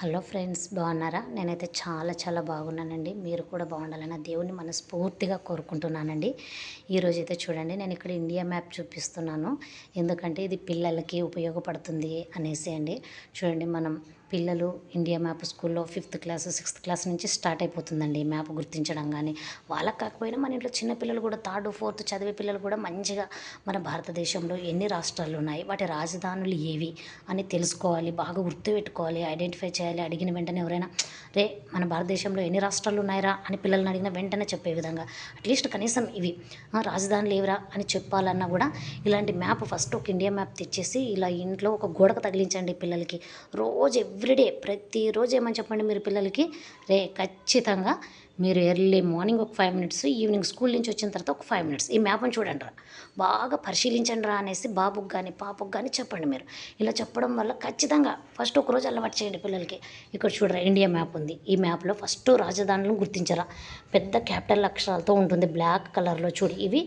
Hello friends బాగున్నారా? నేనైతే చాలా చాలా బాగున్నానండి. మీరు కూడా బాగుండాలని దేవుని మనస్ఫూర్తిగా కోరుకుంటున్నానండి. ఈరోజు అయితే చూడండి నేను ఇక్కడ ఇండియా మ్యాప్ చూపిస్తున్నాను. ఎందుకంటే ఇది పిల్లలకి ఉపయోగపడుతుంది అనేసి అండి. చూడండి మనం పిల్లలు ఇండియా మ్యాప్ స్కూల్లో ఫిఫ్త్ క్లాస్ సిక్స్త్ క్లాస్ నుంచి స్టార్ట్ అయిపోతుందండి ఈ మ్యాప్ గుర్తించడం కానీ వాళ్ళకి కాకపోయినా మన ఇంట్లో చిన్న పిల్లలు కూడా థర్డ్ ఫోర్త్ చదివే పిల్లలు కూడా మంచిగా మన భారతదేశంలో ఎన్ని రాష్ట్రాలు ఉన్నాయి వాటి రాజధానులు ఏవి అని తెలుసుకోవాలి బాగా గుర్తుపెట్టుకోవాలి ఐడెంటిఫై చేయాలి అడిగిన వెంటనే ఎవరైనా రే మన భారతదేశంలో ఎన్ని రాష్ట్రాలు ఉన్నాయిరా? అని పిల్లల్ని అడిగిన వెంటనే చెప్పే విధంగా. అట్లీస్ట్ కనీసం ఇవి రాజధానులు ఏవిరా అని చెప్పాలన్నా కూడా ఇలాంటి మ్యాప్ ఫస్ట్ ఒక ఇండియా మ్యాప్ తెచ్చేసి ఇలా ఇంట్లో ఒక గోడకు తగిలించండి పిల్లలకి. రోజు ఎవ్రీడే ప్రతిరోజు ఏమని చెప్పండి మీరు పిల్లలకి? రే ఖచ్చితంగా మీరు ఎర్లీ మార్నింగ్ ఒక ఫైవ్ మినిట్స్ ఈవినింగ్ స్కూల్ నుంచి వచ్చిన తర్వాత ఒక ఫైవ్ మినిట్స్. ఈ మ్యాప్ని చూడండి రా. బాగా పరిశీలించండి రా అనేసి బాబుకి కానీ పాపకు కానీ చెప్పండి మీరు. ఇలా చెప్పడం వల్ల ఖచ్చితంగా ఫస్ట్ ఒక రోజు అలవాటు చేయండి పిల్లలకి. ఇక్కడ చూడరా ఇండియా మ్యాప్ ఉంది. ఈ మ్యాప్లో ఫస్ట్ రాజధానులను గుర్తించరా. పెద్ద క్యాపిటల్ అక్షరాలతో ఉంటుంది బ్లాక్ కలర్లో చూడు ఇవి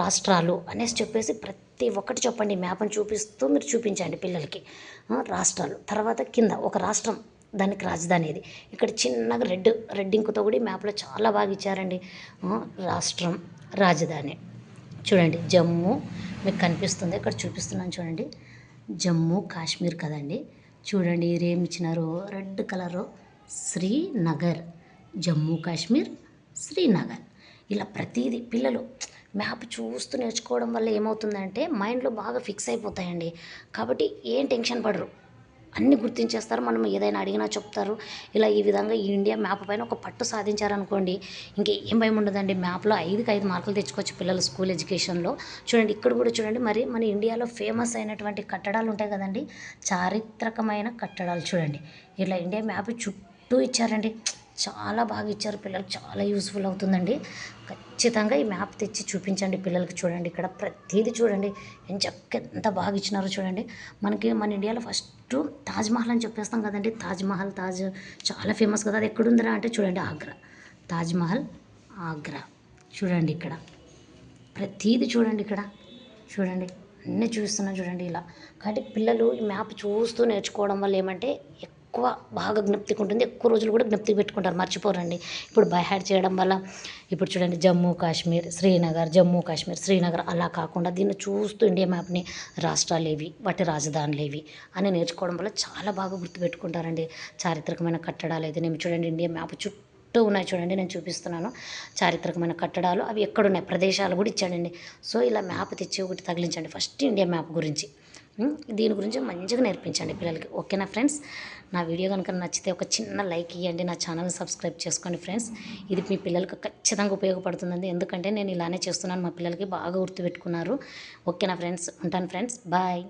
రాష్ట్రాలు అనేసి చెప్పేసి ప్రతి ప్రతి ఒక్కటి చెప్పండి మ్యాప్ని చూపిస్తూ మీరు చూపించండి పిల్లలకి. రాష్ట్రాలు. తర్వాత కింద ఒక రాష్ట్రం దానికి రాజధాని ఇది. ఇక్కడ చిన్నగా రెడ్ రెడ్ ఇంకుతో కూడా మ్యాప్లో చాలా బాగా ఇచ్చారండి. రాష్ట్రం రాజధాని. చూడండి జమ్మూ మీకు కనిపిస్తుంది. ఇక్కడ చూపిస్తున్నాను చూడండి. జమ్మూ కాశ్మీర్ కదండి. చూడండి ఏం ఇచ్చినారు రెడ్ కలరు శ్రీనగర్. జమ్మూ కాశ్మీర్ శ్రీనగర్. ఇలా ప్రతిదీ పిల్లలు మ్యాప్ చూస్తూ నేర్చుకోవడం వల్ల ఏమవుతుందంటే మైండ్లో బాగా ఫిక్స్ అయిపోతాయండి. కాబట్టి ఏం టెన్షన్ పడరు. అన్ని గుర్తించేస్తారు. మనం ఏదైనా అడిగినా చెప్తారు. ఇలా ఈ విధంగా ఈ ఇండియా మ్యాప్ పైన ఒక పట్టు సాధించారనుకోండి ఇంకా ఏం భయం ఉండదండి. మ్యాప్లో ఐదుకి ఐదు మార్కులు తెచ్చుకోవచ్చు పిల్లలు స్కూల్ ఎడ్యుకేషన్లో. చూడండి ఇక్కడ కూడా చూడండి మరి మన ఇండియాలో ఫేమస్ అయినటువంటి కట్టడాలు ఉంటాయి కదండి. చారిత్రకమైన కట్టడాలు చూడండి. ఇలా ఇండియా మ్యాప్ చుట్టూ ఇచ్చారండి. చాలా బాగా ఇచ్చారు పిల్లలకు చాలా యూస్ఫుల్ అవుతుందండి. ఖచ్చితంగా ఈ మ్యాప్ తెచ్చి చూపించండి పిల్లలకి చూడండి. ఇక్కడ ప్రతిదీ చూడండి. ఎంచక్క ఎంత బాగా ఇచ్చినారో చూడండి. మనకి మన ఇండియాలో ఫస్ట్ తాజ్మహల్ అని చెప్పేస్తాం కదండి. తాజ్మహల్ తాజ్ చాలా ఫేమస్ కదా. అది ఎక్కడుందిరా అంటే చూడండి ఆగ్రా. తాజ్మహల్ ఆగ్రా. చూడండి ఇక్కడ. ప్రతిదీ చూడండి ఇక్కడ. చూడండి. అన్నీ చూస్తున్నాం చూడండి ఇలా. కాబట్టి పిల్లలు ఈ మ్యాప్ చూస్తూ నేర్చుకోవడం వల్ల ఏమంటే ఎక్కువ బాగా జ్ఞప్తికి ఉంటుంది. ఎక్కువ రోజులు కూడా జ్ఞప్తికి పెట్టుకుంటారు. మర్చిపోరండి. ఇప్పుడు బై హ్యాడ్ చేయడం వల్ల ఇప్పుడు చూడండి జమ్మూ కాశ్మీర్ శ్రీనగర్ జమ్మూ కాశ్మీర్ శ్రీనగర్ అలా కాకుండా దీన్ని చూస్తూ ఇండియా మ్యాప్ని రాష్ట్రాలు ఏవి వాటి రాజధానులు ఏవి అని నేర్చుకోవడం వల్ల చాలా బాగా గుర్తుపెట్టుకుంటారండి చారిత్రకమైన కట్టడాలు అయితే నేను చూడండి ఇండియా మ్యాప్ చుట్టూ చుట్టూ ఉన్నాయి చూడండి నేను చూపిస్తున్నాను. చారిత్రకమైన కట్టడాలు అవి ఎక్కడున్నాయి? ప్రదేశాలు కూడా ఇచ్చాడండి. సో ఇలా మ్యాప్ తెచ్చి ఒకటి తగిలించండి. ఫస్ట్ ఇండియా మ్యాప్ గురించి. దీని గురించి మంచిగా నేర్పించండి పిల్లలకి. ఓకేనా ఫ్రెండ్స్? నా వీడియో కనుక నచ్చితే ఒక చిన్న లైక్ ఇవ్వండి నా ఛానల్ని సబ్స్క్రైబ్ చేసుకోండి ఫ్రెండ్స్. ఇది మీ పిల్లలకు ఖచ్చితంగా ఉపయోగపడుతుందండి. ఎందుకంటే నేను ఇలానే చేస్తున్నాను. మా పిల్లలకి బాగా గుర్తుపెట్టుకున్నారు. ఓకేనా ఫ్రెండ్స్? ఉంటాను ఫ్రెండ్స్. బాయ్.